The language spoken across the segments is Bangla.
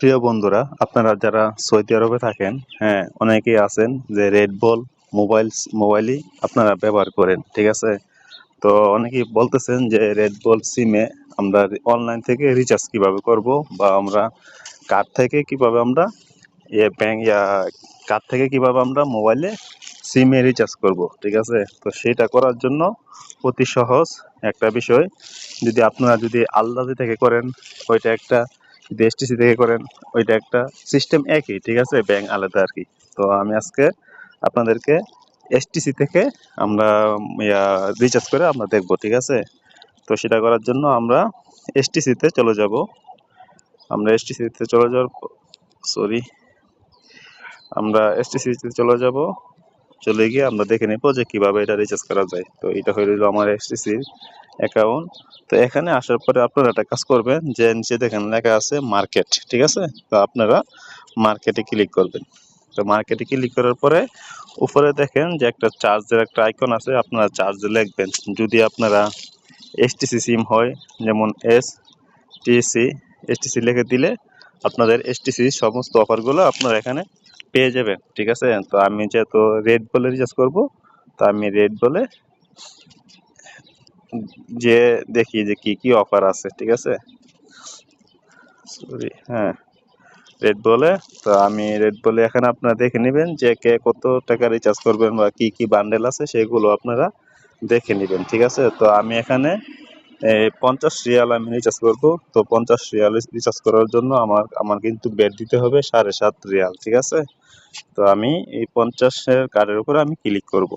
প্রিয় বন্ধুরা, আপনারা যারা সৌদি আরবে থাকেন হ্যাঁ অনেকেই আছেন যে রেড বল মোবাইল মোবাইলই আপনারা ব্যবহার করেন, ঠিক আছে? তো অনেকেই বলতেছেন যে রেড বল সিমে আমরা অনলাইন থেকে রিচার্জ কীভাবে করব বা আমরা কার্ড থেকে কীভাবে আমরা ইয়ে ইয়া কার্ড থেকে কীভাবে আমরা মোবাইলে সিমে রিচার্জ করব, ঠিক আছে? তো সেটা করার জন্য অতি সহজ একটা বিষয়। যদি আপনারা যদি আলাদা থেকে করেন, ওইটা একটা, যদি এসটিসি থেকে করেন, ওইটা একটা সিস্টেম একই, ঠিক আছে? ব্যাংক আলাদা আর কি। তো আমি আজকে আপনাদেরকে এসটিসি থেকে আমরা, ইয়া রিচার্জ করে আমরা দেখব, ঠিক আছে? তো সেটা করার জন্য আমরা এসটিসিতে চলে যাব। আমরা এসটিসিতে চলে যাওয়ার সরি আমরা এসটিসিতে চলে যাব। চলে গিয়ে আমরা দেখে নেব যে কীভাবে এটা রিচার্জ করা যায়। তো এটা হয়ে রইল আমার এসটিসির অ্যাকাউন্ট তো এখানে আসার পরে আপনারা একটা কাজ করবেন যে নিচে দেখেন লেখা আছে মার্কেট ঠিক আছে? তো আপনারা মার্কেটে ক্লিক করবেন। তো মার্কেটে ক্লিক করার পরে উপরে দেখেন যে একটা চার্জের একটা আইকন আছে, আপনারা চার্জ লিখবেন। যদি আপনারা এসটিসি সিম হয়, যেমন এস টিসি এসটিসি লিখে দিলে আপনাদের এসটিসি সমস্ত অফারগুলো আপনারা এখানে পেয়ে যাবেন ঠিক আছে? তো আমি যেহেতু রেড বলে রিচার্জ করব, তো আমি রেড বলে যে দেখি যে কি কি অফার আছে, ঠিক আছে? সরি হ্যাঁ রেড বলে তো আমি রেড বলে এখানে আপনারা দেখে নেবেন যে কে কত টাকা রিচার্জ করবেন বা কি কি বান্ডেল আছে, সেগুলো আপনারা দেখে নেবেন, ঠিক আছে? তো আমি এখানে পঞ্চাশ রিয়াল আমি রিচার্জ করব, তো পঞ্চাশ রিয়াল রিচার্জ করার জন্য আমার আমার কিন্তু বেড দিতে হবে সাড়ে সাত রিয়াল, ঠিক আছে? তো আমি এই পঞ্চাশের কার্ডের উপরে আমি ক্লিক করব।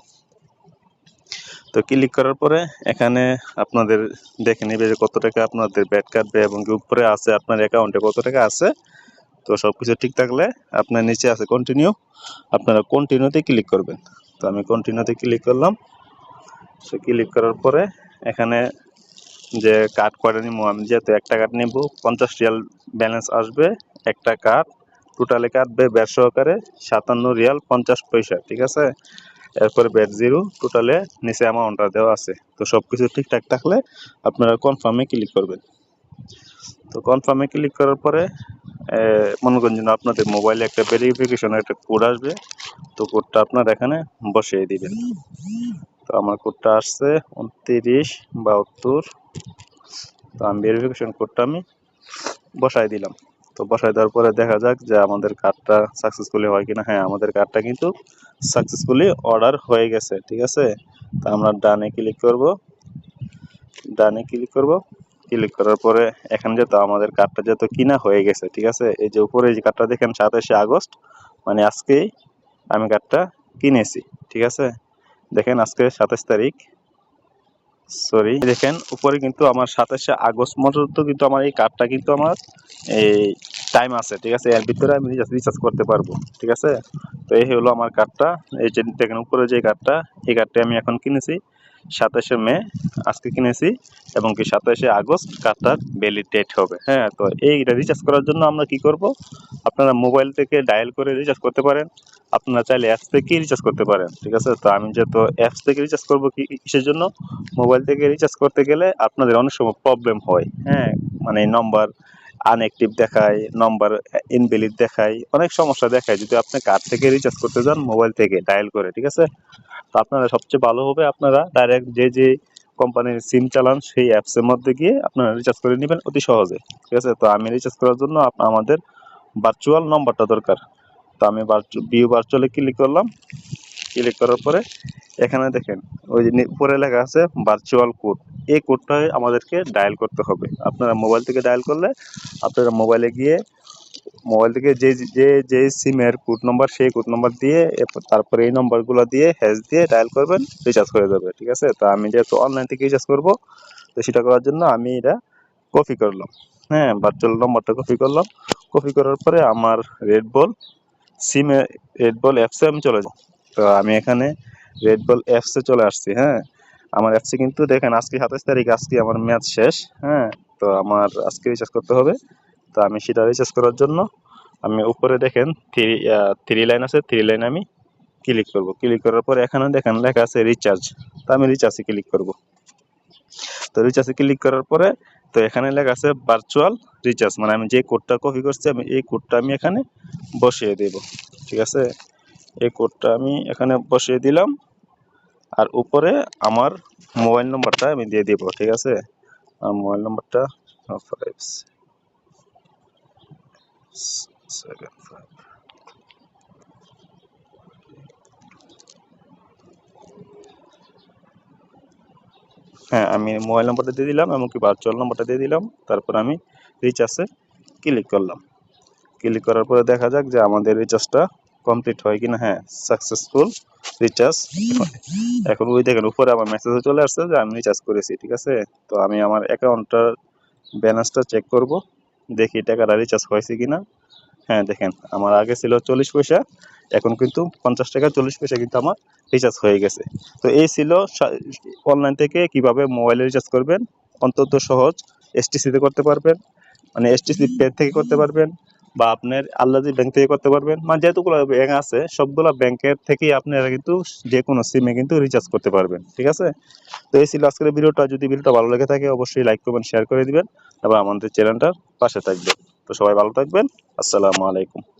তো ক্লিক করার পরে এখানে আপনাদের দেখে নেবে যে কত টাকা আপনাদের ব্যাট কাটবে এবং কি উপরে আছে, আপনার অ্যাকাউন্টে কত টাকা আছে। তো সব কিছু ঠিক থাকলে আপনার নিচে আছে কন্টিনিউ আপনারা কন্টিনিউতে ক্লিক করবেন। তো আমি কন্টিনিউতে ক্লিক করলাম। সো ক্লিক করার পরে এখানে যে কার্ড করে নিব, আমি যেহেতু একটা কার্ড নিব, পঞ্চাশ রিয়াল ব্যালেন্স আসবে, একটা কার্ড টোটালে কাটবে ব্যাট সহকারে সাতান্ন রিয়াল পঞ্চাশ পয়সা, ঠিক আছে? এরপরে ব্যাট জিরো টোটালে নিচে অ্যামাউন্টটা দেওয়া আছে। তো সব কিছু ঠিকঠাক থাকলে আপনারা কনফার্মে ক্লিক করবেন। তো কনফার্মে ক্লিক করার পরে মনে করেন যেন আপনাদের মোবাইলে একটা ভেরিফিকেশন একটা কোড আসবে। তো কোডটা আপনারা এখানে বসিয়ে দিবেন। তো আমার কোডটা আসছে উনত্রিশ বাহাত্তর। তো আমি ভেরিফিকেশন কোডটা আমি বসাই দিলাম। তো বসায় দেওয়ার পরে দেখা যাক যে আমাদের কার্ডটা সাকসেসফুলি হয় কিনা। হ্যাঁ আমাদের কার্ডটা কিন্তু সাকসেসফুলি অর্ডার হয়ে গেছে, ঠিক আছে? তো আমরা ডানে ক্লিক করব। ডানে ক্লিক করব। ক্লিক করার পরে এখানে যেহেতু আমাদের কার্ডটা যেহেতু কিনা হয়ে গেছে, ঠিক আছে? এই যে উপরে যে কার্ডটা দেখেন, সাতাশে আগস্ট মানে আজকেই আমি কার্ডটা কিনেছি, ঠিক আছে? দেখেন আজকে সাতাশ তারিখ সরি দেখেন, উপরে কিন্তু আমার সাতাশে আগস্ট পর্যন্ত কিন্তু আমার এই কার্ডটা কিন্তু আমার এই টাইম আছে, ঠিক আছে? এর ভিতরে আমি রিচার্জ করতে পারব, ঠিক আছে? তো এই হলো আমার কার্ডটা এই যে দেখেন, উপরে যে কার্ডটা এই কার্ডটা আমি এখন কিনেছি সাতাশে মে, আজকে কিনেছি এবং কি সাতাশে আগস্ট কার্ডটার ভ্যালিড ডেট হবে হ্যাঁ? তো এইটা রিচার্জ করার জন্য আমরা কি করব? আপনারা মোবাইল থেকে ডায়াল করে রিচার্জ করতে পারেন। আপনারা চাইলে অ্যাপস থেকে রিচার্জ করতে পারেন, ঠিক আছে? তো আমি যেহেতু অ্যাপস থেকে রিচার্জ করব কি, কিসের জন্য? মোবাইল থেকে রিচার্জ করতে গেলে আপনাদের অনেক সময় প্রবলেম হয় হ্যাঁ? মানে নম্বর আনএক্টিভ দেখায় নম্বর ইনভ্যালিড দেখায়, অনেক সমস্যা দেখায়। যদি আপনি কার্ড থেকে রিচার্জ করতে যান মোবাইল থেকে ডায়াল করে, ঠিক আছে? তো আপনারা সবচেয়ে ভালো হবে আপনারা ডাইরেক্ট যে যে কোম্পানির সিম চালান, সেই অ্যাপসের মধ্যে গিয়ে আপনারা রিচার্জ করে নেবেন অতি সহজে, ঠিক আছে? তো আমি রিচার্জ করার জন্য আমাদের ভার্চুয়াল নম্বরটা দরকার। তো আমি ভিউ ভার্চুয়ালে ক্লিক করলাম। ক্লিক করার পরে এখানে দেখেন, ওই যে উপরে লেখা আছে ভার্চুয়াল কোড এই কোডটাই আমাদেরকে ডায়াল করতে হবে। আপনারা মোবাইল থেকে ডায়াল করলে আপনারা মোবাইলে গিয়ে মোবাইল থেকে যে যে যে সিমের কোড নম্বর সেই কোড নম্বর দিয়ে তারপরে এই নম্বরগুলো দিয়ে হ্যাশ দিয়ে ডায়াল করবেন রিচার্জ করে যাবে, ঠিক আছে? তো আমি যেহেতু অনলাইন থেকে রিচার্জ করব, তো সেটা করার জন্য আমি এটা কপি করলাম। হ্যাঁ ভার্চুয়াল নম্বরটা কপি করলাম। কপি করার পরে আমার রেড বল সিমে রেড বল অ্যাপসে আমি চলে যাব তো আমি এখানে রেড বল অ্যাপসে চলে আসছি হ্যাঁ? আমার অ্যাপসে কিন্তু দেখেন, আজকে সাতাশ তারিখ, আজকে আমার ম্যাচ শেষ হ্যাঁ? তো আমার আজকে রিচার্জ করতে হবে। তো আমি সেটা রিচার্জ করার জন্য আমি উপরে দেখেন থ্রি থ্রি লাইন আছে থ্রি লাইন আমি ক্লিক করব। ক্লিক করার পর এখানে দেখেন, লেখা আছে রিচার্জ তো আমি রিচার্জে ক্লিক করব। তো রিচার্জে ক্লিক করার পরে, তো এখানে লেখা আছে ভার্চুয়াল রিচার্জ মানে আমি যে কোডটা কপি করছি, আমি এই কোডটা আমি এখানে বসিয়ে দেব। ঠিক আছে? এই কোডটা আমি এখানে বসিয়ে দিলাম। আর উপরে আমার মোবাইল নম্বরটা আমি দিয়ে দিব, ঠিক আছে? আমার মোবাইল নম্বরটা ফাইভ ফাইভ হ্যাঁ আমি মোবাইল নম্বরটা দিয়ে দিলাম এমনকি ভার্চুয়াল নম্বরটা দিয়ে দিলাম। তারপর আমি রিচার্জে ক্লিক করলাম। ক্লিক করার পরে দেখা যাক যে আমাদের রিচার্জটা কমপ্লিট হয় কিনা হ্যাঁ সাকসেসফুল রিচার্জ এখন ওই দেখেন, উপরে আমার মেসেজে চলে আসছে যে, আমি রিচার্জ করেছি ঠিক আছে? তো আমি আমার অ্যাকাউন্টটার ব্যালেন্সটা চেক করব, দেখি টাকাটা রিচার্জ হয়েছে কিনা। হ্যাঁ দেখেন, আমার আগে ছিল চল্লিশ পয়সা, এখন কিন্তু পঞ্চাশ টাকা, চল্লিশ পয়সা কিন্তু আমার রিচার্জ হয়ে গেছে। তো এই ছিল অনলাইন থেকে কীভাবে মোবাইলে রিচার্জ করবেন, অন্তত সহজ এসটিসিতে করতে পারবেন মানে এসটিসি পে থেকে করতে পারবেন বা আপনার আল্লাদি ব্যাংক থেকে করতে পারবেন মানে যেহেতুগুলো ব্যাংক আছে, সবগুলো ব্যাংকের থেকেই আপনারা কিন্তু যে কোনো সিমে কিন্তু রিচার্জ করতে পারবেন, ঠিক আছে? তো এই ছিল আজকের ভিডিওটা। যদি ভিডিওটা ভালো লেগে থাকে, অবশ্যই লাইক করবেন শেয়ার করে দিবেন। এবং আমাদের চ্যানেলটার পাশে থাকবেন। তো সবাই ভালো থাকবেন। আসসালামু আলাইকুম।